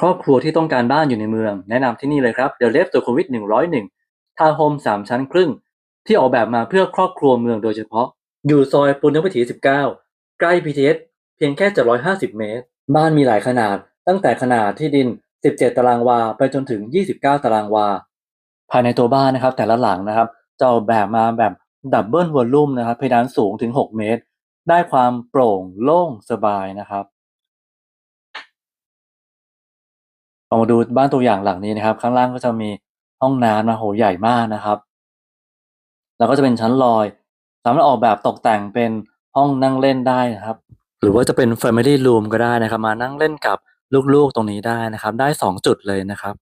ครอบครัวที่ต้องการบ้านอยู่ในเมือง แนะนำที่นี่เลยครับ The Left สุขุมวิท101ทาวน์โฮม3 ชั้นครึ่ง ที่ออกแบบมาเพื่อครอบครัวเมืองโดยเฉพาะ อยู่ซอยปุณณวิถี 19 ใกล้ BTS เพียงแค่ 750 เมตร บ้านมีหลายขนาด ตั้งแต่ขนาดที่ดิน 17 ตารางวา ไปจนถึง 29 ตารางวา ภายในตัวบ้านนะครับ แต่ละหลังนะครับจะออกแบบมาแบบดับเบิลวอลลุ่มนะครับเพดานสูงถึง 6 เมตร ได้ความโปร่งโล่งสบายนะครับ ลองมาดูบ้านตัวอย่างหลังนี้นะครับ ข้างล่างก็จะมีห้องน้ำนะโหใหญ่มากนะครับ แล้วก็จะเป็นชั้นลอย สามารถออกแบบตกแต่งเป็นห้องนั่งเล่นได้นะครับ หรือว่าจะเป็น Family Room ก็ได้นะครับ มานั่งเล่นกับลูกๆตรงนี้ได้นะครับ ได้สองจุดเลยนะครับ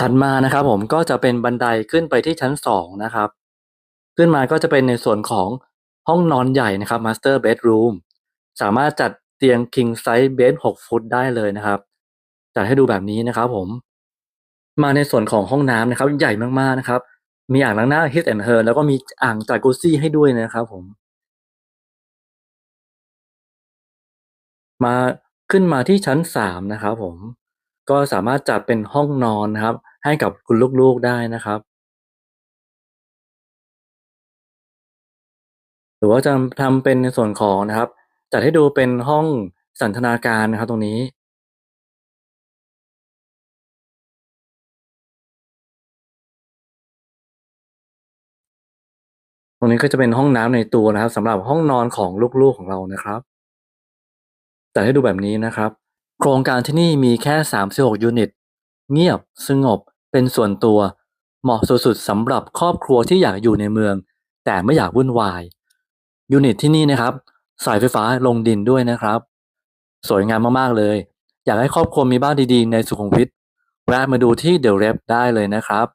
ถัดมานะครับ ผมก็จะเป็นบันไดขึ้นไปที่ชั้นสองนะครับ ขึ้นมาก็จะเป็นในส่วนของห้องนอนใหญ่นะครับ Master Bedroom สามารถจัดเตียง King Size Bed 6 ฟุตได้เลยนะครับ จัดให้ดูแบบนี้นะครับผม มาในส่วนของห้องน้ำนะครับ ใหญ่มากๆนะครับ มีอ่างล้างหน้า His and Her แล้วก็มีอ่างจากุซี่ให้ด้วยนะครับผม มาขึ้นมาที่ชั้นสามนะครับผม ก็สามารถจัดเป็นห้องนอนนะครับ ให้กับคุณลูกๆได้นะครับหรือว่าจะทำเป็นในส่วนของนะครับ จัดให้ดูเป็นห้องสันทนาการนะครับ ตรงนี้ ตรงนี้ก็จะเป็นห้องน้ำในตัวนะครับสำหรับห้องนอนของลูกๆของเรานะครับจัดให้ดูแบบนี้นะครับ โครงการที่นี่มีแค่ 36 ยูนิต เงียบ สงบ เป็นส่วนตัว เหมาะสุดๆสำหรับครอบครัวที่อยากอยู่ในเมือง แต่ไม่อยากวุ่นวาย ยูนิตที่นี่นะครับ สายไฟฟ้าลงดินด้วยนะครับ สวยงามมากๆเลย อยากให้ครอบครัวมีบ้านดีๆ ในสุขุมวิทแวะมาดูที่เด e เร p ได้เลยนะครับ